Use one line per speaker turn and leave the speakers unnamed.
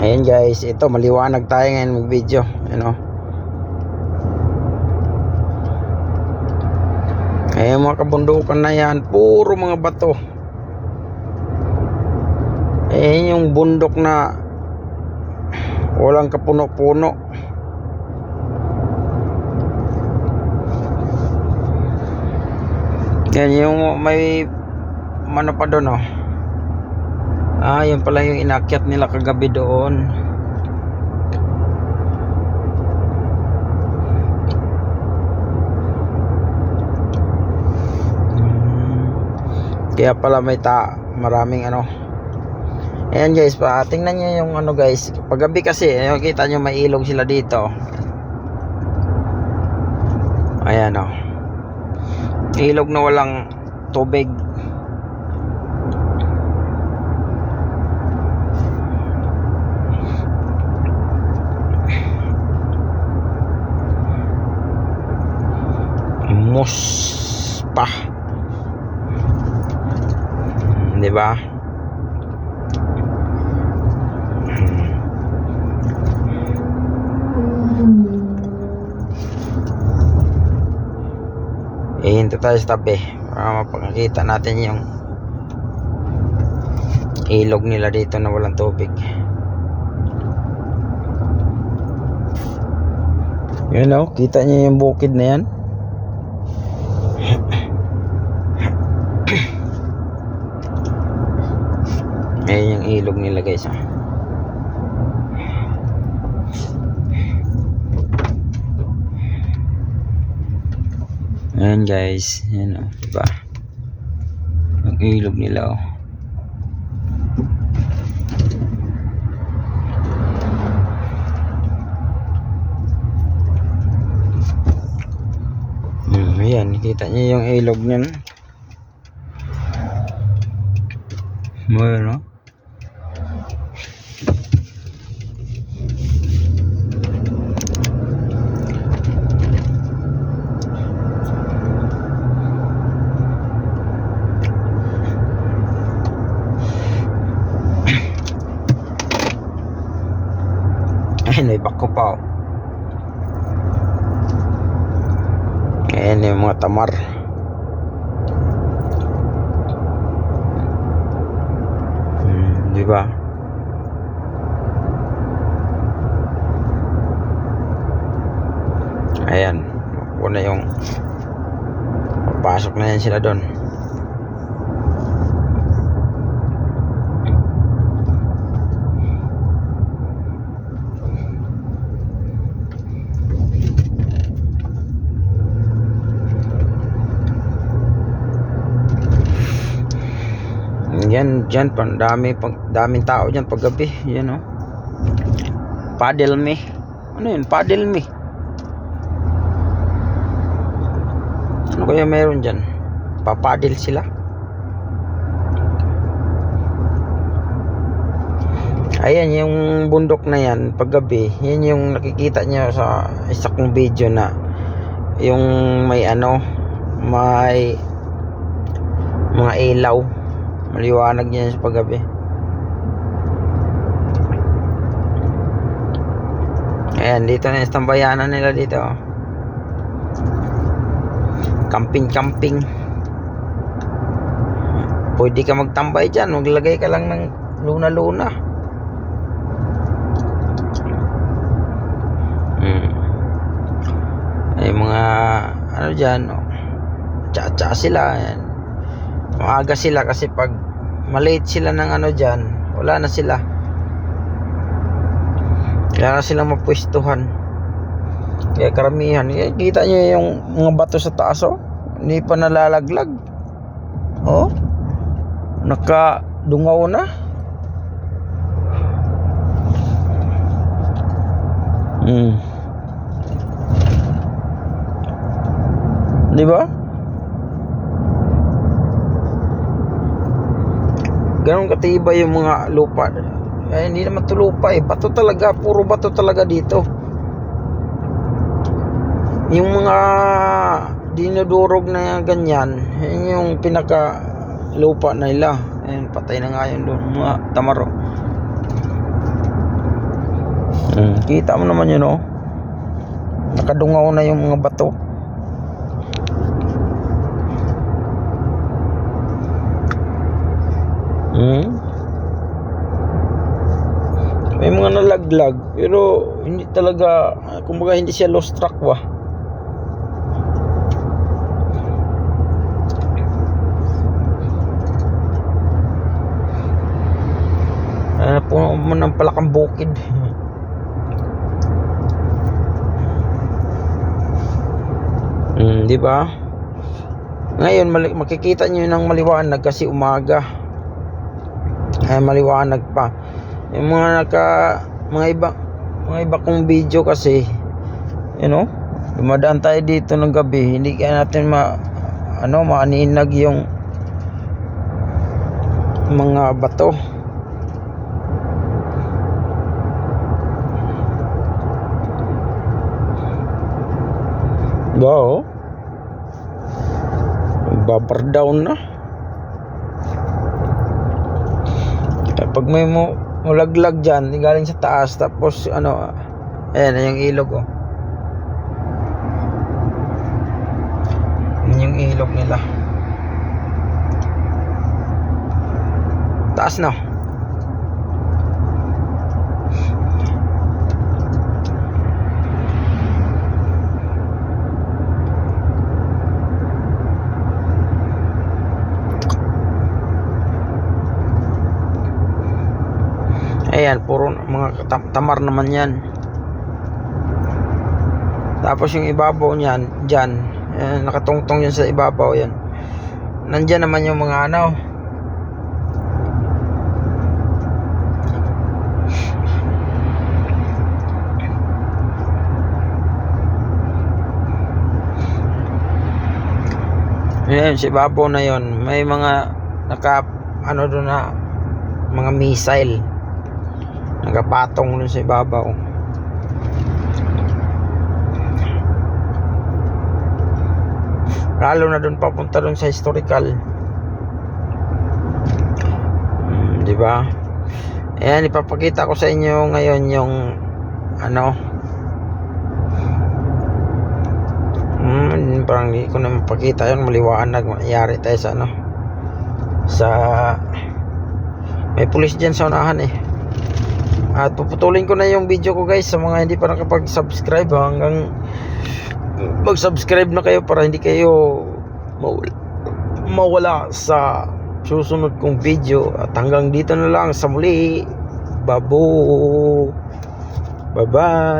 Ayan guys, ito maliwanag tayo ngayon mag-video. Ano? Ayan mga kabundukan na yan, puro mga bato. Ayan yung bundok na walang kapuno-puno. Yan yung may ano pa doon oh. Ah, yun pala yung inakyat nila kagabi doon. Hmm. Kaya pala may ta maraming ano. Ayan guys, pa tingnan niyo yung ano guys. Paggabi kasi, ayun, kita niyo may ilog sila dito. Ayan oh. Ilog na walang tubig. Muspa. Di ba? Eh, hinto tayo sa tabi para mapakakita natin yung ilog nila dito na walang tubig. Yun oh, kita niyo yung bukid na yan. Ayan yung ilog nila guys ah. Ayan guys, yan o, diba? Ang ilog nila oh. Hmm, ayan, kita niyo yung ilog niyan. Mo no? Ay, may bako pa oh. Ayan yung mga tamar. Hmm, di ba? Ayan. Ako na yung papasok na yan sila doon. Yan, dyan, pan dami, pag, daming tao dyan pag gabi. Yan, oh. Paddle me. Ano yun? Paddle me. Ano kaya meron dyan? Papadil sila? Ayan, yung bundok na yan, paggabi, yan yung nakikita nyo sa isa kong video na yung may ano, may mga ilaw. Maliwanag yan sa paggabi. Ayan, dito na yung tambayanan nila dito. Camping-camping. Pwede ka magtambay dyan. Maglagay ka lang ng luna-luna. Hmm. Ay mga ano dyan. Oh. Tsa-tsa sila. Ayan. Maaga sila kasi pag malate sila ng ano dyan, wala na sila. Kaya na silang mapwestuhan. Kaya karamihan, eh, kita nyo yung mga bato sa taas oh. Hindi pa nalalaglag. Oh. Nakadungaw na. Hmm. Di ba? Ganon katibay yung mga lupa. Eh, hindi naman to lupa eh. Bato talaga. Puro bato talaga dito. Yung mga dinudurog na ganyan, yun yung pinaka lupa nila. Ayun, patay na nga yun doon. Mga tamaro. Hmm, kita mo naman yun, oh. Nakadungaw na yung mga bato. Hmm. May mga nalaglag, pero hindi talaga, kumbaga hindi siya lost track ba? Ah, puno mo ng palakang bukid. Hmm, di ba? Ngayon makikita niyo ng maliwanag kasi umaga. Ay maliwanag pa. Yung mga naka mga iba mga iba kong video kasi you know, dumadaan tayo dito ng gabi, hindi kaya natin ma ano maaninag yung mga bato. Wow. Bumper down na. Kapag may mo mulaglag dyan, galing sa taas, tapos ano, ayan, yung ilog oh. Yun yung ilog nila. Taas na. Ayan, puro mga tam- tamar naman yan. Tapos yung ibabaw niyan, dyan, ayan, nakatungtong yun sa ibabaw yan. Nandyan naman yung mga ano, Ayan, si Babo na yon May mga naka ano doon na mga missile. Nakapatong doon sa ibabaw. Lalo na doon papunta doon sa historical. Hmm, di ba? Ayan, ipapakita ko sa inyo ngayon yung ano Hmm, parang hindi ko na mapakita yun maliwanag mangyari tayo sa ano sa may pulis dyan sa unahan eh at puputulin ko na yung video ko guys sa mga hindi pa nakapag-subscribe hanggang mag-subscribe na kayo para hindi kayo mawala, sa susunod kong video. At hanggang dito na lang sa muli. Babo bye bye